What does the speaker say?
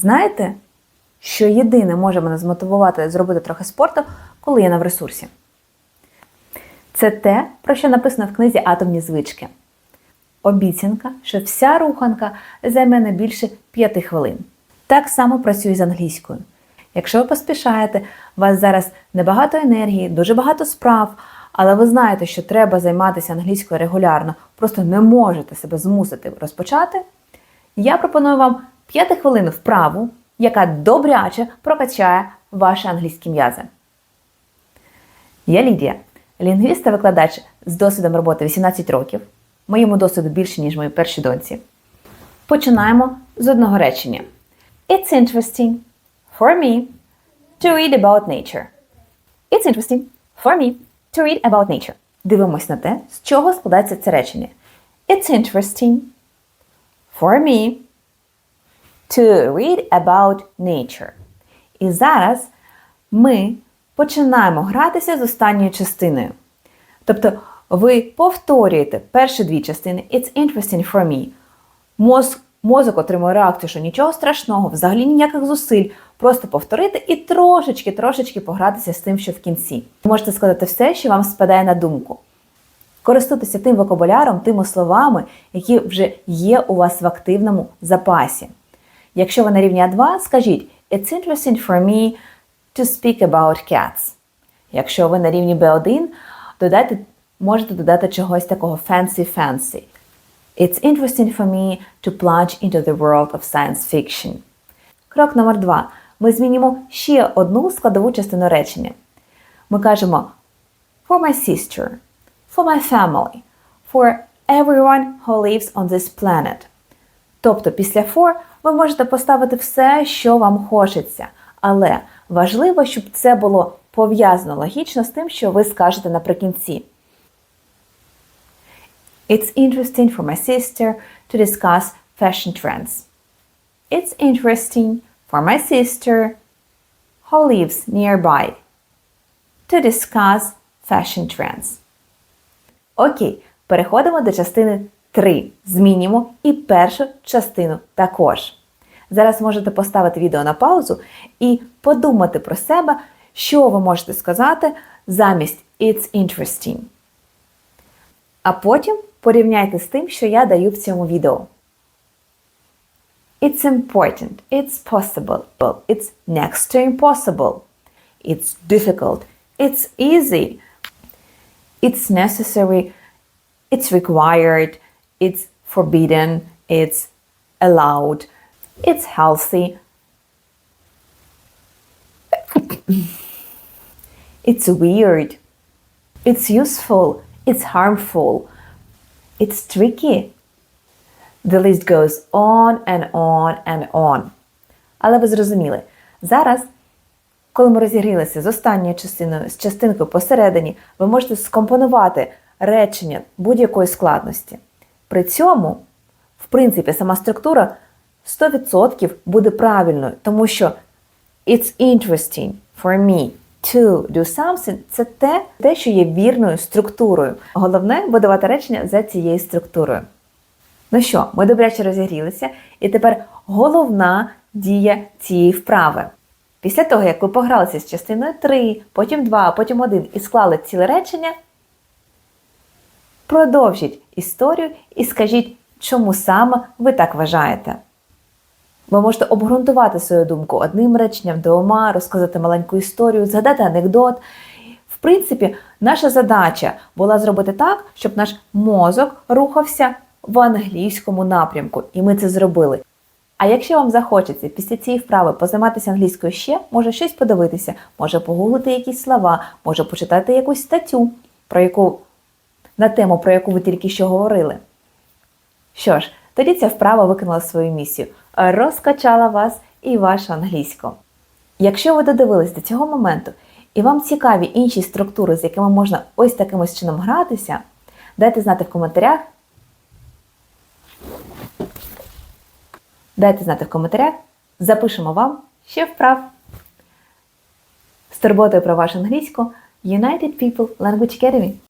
Знаєте, що єдине може мене змотивувати зробити трохи спорту, коли я на в ресурсі? Це те, про що написано в книзі Атомні звички. Обіцянка, що вся руханка займе не більше 5 хвилин. Так само працює з англійською. Якщо ви поспішаєте, у вас зараз небагато енергії, дуже багато справ, але ви знаєте, що треба займатися англійською регулярно, просто не можете себе змусити розпочати. Я пропоную вам 5 хвилин вправу, яка добряче прокачає ваші англійські м'язи. Я Лідія, лінгвіст та викладач з досвідом роботи 18 років. Моєму досвіду більше, ніж моїй першій доньці. Починаємо з одного речення. It's interesting for me to read about nature. It's interesting for me to read about nature. Дивимось на те, з чого складається це речення. It's interesting for me to read about nature. І зараз ми починаємо гратися з останньою частиною. Тобто ви повторюєте перші дві частини It's interesting for me. Мозк, мозок отримує реакцію, що нічого страшного, взагалі ніяких зусиль. Просто повторити і трошечки-трошечки погратися з тим, що в кінці. Можете сказати все, що вам спадає на думку. Користуйтеся тим вокабуляром, тими словами, які вже є у вас в активному запасі. Якщо ви на рівні А2, скажіть It's interesting for me to speak about cats. Якщо ви на рівні B1, додайте, можете додати чогось такого fancy-fancy. It's interesting for me to plunge into the world of science fiction. Крок номер два. Ми змінимо ще одну складову частину речення. Ми кажемо for my sister, for my family, for everyone who lives on this planet. Тобто після for ви можете поставити все, що вам хочеться, але важливо, щоб це було пов'язано логічно з тим, що ви скажете наприкінці. It's interesting for my sister to discuss fashion trends. It's interesting for my sister who lives nearby to discuss fashion trends. Окей, переходимо до частини 3. Змінюємо і першу частину також. Зараз можете поставити відео на паузу і подумати про себе, що ви можете сказати замість It's interesting. А потім порівняйте з тим, що я даю в цьому відео. It's important. It's possible. It's next to impossible. It's difficult. It's easy. It's necessary. It's required. It's forbidden. It's allowed. It's healthy. it's weird. It's useful. It's harmful. It's tricky. The list goes on and on and on. Але ви зрозуміли, зараз, коли ми розігрілися з останньою частиною, з частинкою посередині, ви можете скомпонувати речення будь-якої складності. При цьому, в принципі, сама структура 100% буде правильною, тому що it's interesting for me to do something це те, те, що є вірною структурою. Головне будувати речення за цією структурою. Ну що, ми добряче розігрілися, і тепер головна дія цієї вправи. Після того, як ви погралися з частиною 3, потім 2, потім 1 і склали ціле речення, продовжіть історію і скажіть, чому саме ви так вважаєте. Ви можете обґрунтувати свою думку одним реченням, двома, розказати маленьку історію, згадати анекдот. В принципі, наша задача була зробити так, щоб наш мозок рухався в англійському напрямку, і ми це зробили. А якщо вам захочеться після цієї вправи позайматися англійською ще, може щось подивитися, може погуглити якісь слова, може почитати якусь статтю, про яку на тему, про яку ви тільки що говорили. Що ж, тоді ця вправа виконала свою місію, розкачала вас і вашу англійську. Якщо ви додивились до цього моменту і вам цікаві інші структури, з якими можна ось таким ось чином гратися, дайте знати в коментарях. Дайте знати в коментарях, запишемо вам ще вправ. З турботою про вашу англійську United People Language Academy.